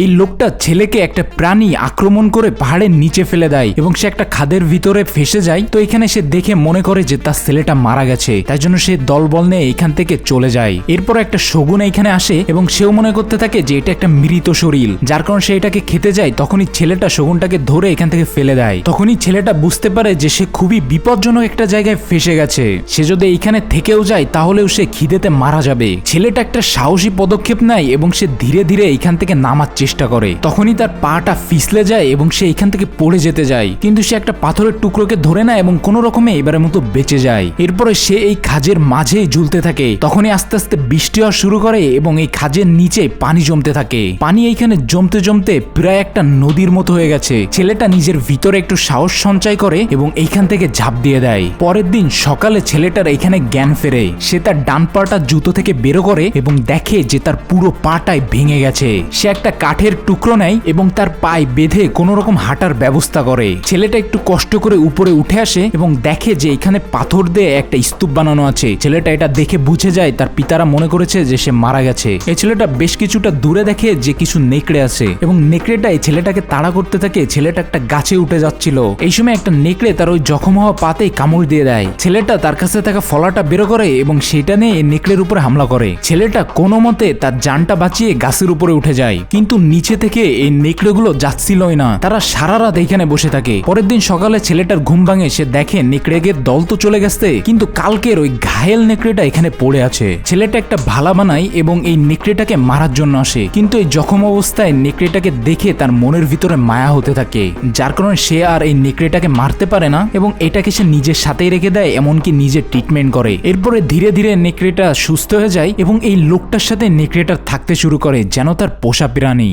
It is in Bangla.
এই লোকটা ছেলেকে একটা প্রাণী আক্রমণ করে পাহাড়ের নিচে ফেলে দেয় এবং সে একটা খাদের ভিতরে ফেসে যায়। তো এখানে সে দেখে মনে করে যে তার ছেলেটা মারা গেছে। তাই জন্য সে দলবল নিয়ে এখান থেকে চলে যায়। এরপর একটা শগুন এখানে আসে এবং সেও মনে করতে থাকে যে এটা একটা মৃত শরীর। যার কারণে সে এটাকে খেতে যায়, তখনই ছেলেটা শগুনটাকে ধরে এখান থেকে ফেলে দেয়। তখনই ছেলেটা বুঝতে পারে যে সে খুবই বিপজ্জনক একটা জায়গায় ফেসে গেছে। সে যদি এইখানে থেকেও যায়, তাহলেও সে খিদেতে মারা যাবে। ছেলেটা একটা সাহসী পদক্ষেপ নেয় এবং সে ধীরে ধীরে এখান থেকে নামার চেষ্টা করে। তখনই তার পাটা ফিসলে যায় এবং সে এখান থেকে পড়ে যেতে যায়। কিন্তু সে একটা পাথরের টুকরোকে ধরে নেয় এবং কোনো রকমে এবারের মতো বেঁচে যায়। এরপরে সে এই খাজের মাঝেই ঝুলতে থাকে। তখনই আস্তে আস্তে বৃষ্টি হওয়া শুরু করে এবং এই খাজের নিচে পানি জমতে থাকে। পানি এইখানে জমতে জমতে প্রায় একটা নদীর মতো হয়ে গেছে। ছেলেটা নিজের ভিতরে একটু সাহস সঞ্চয় করে এবং এইখান থেকে ঝাঁপ দিয়ে দেয়। পরের দিন সকালে ছেলেটার এখানে জ্ঞান ফেরে। সে তার ডান পাটা জুতো থেকে বেরো করে এবং দেখে যে তার পুরো পাটাই ভেঙে গেছে। সে একটা কাঠের টুকরো নেয় এবং তার পায়ে বেঁধে কোনো রকম হাঁটার ব্যবস্থা করে। ছেলেটা একটু কষ্ট করে উপরে উঠে আসে এবং দেখে যে এখানে পাথর দিয়ে একটা স্তূপ বানানো আছে। ছেলেটা এটা দেখে বুঝে যায়, তার পিতারা মনে করেছে যে সে মারা গেছে। এই ছেলেটা বেশ কিছুটা দূরে দেখে যে কিছু নেকড়ে আছে এবং নেকড়েটা এই ছেলেটাকে তাড়া করতে থাকে, ছেলেটা একটা গাছে উঠে যাচ্ছিল। এই সময় একটা নেকড়ে তার ওই জখম হওয়া পাতেই কামড় দিয়ে দেয়। ছেলেটা তার কাছে থাকা ফলাটা বেরো করে এবং সেটা নিয়ে নেকড়ের উপরে হামলা করে। ছেলেটা কোনো মতে তার জানটা বাঁচিয়ে গাছের উপরে উঠে যায়। কিন্তু নিচে থেকে এই নেকড়েগুলো যাচ্ছিলই না। তারা সারা রাত এইখানে বসে থাকে। পরের দিন সকালে ছেলেটার ঘুম ভাঙে, সে দেখে নেকড়েগের দল তো চলে গেছে, কিন্তু কালকের ওই ঘায়েল নেকড়েটা এখানে পড়ে আছে। ছেলেটা একটা ভালা বানায় এবং এই নেকড়েটাকে মারার জন্য আসে। কিন্তু এই জখম অবস্থায় নেকড়েটাকে দেখে তার মনের ভিতরে মায়া হতে থাকে। যার কারণে সে আর এই নেকড়েটাকে মারতে পারে না এবং এটাকে সে নিজের সাথেই রেখে দেয়, এমনকি নিজের ট্রিটমেন্ট করে। এরপরে ধীরে ধীরে নেকড়েটা সুস্থ হয়ে যায় এবং এই লোকটার সাথে নেকড়েটার থাকতে শুরু করে, যেন তার পোষা প্রাণী।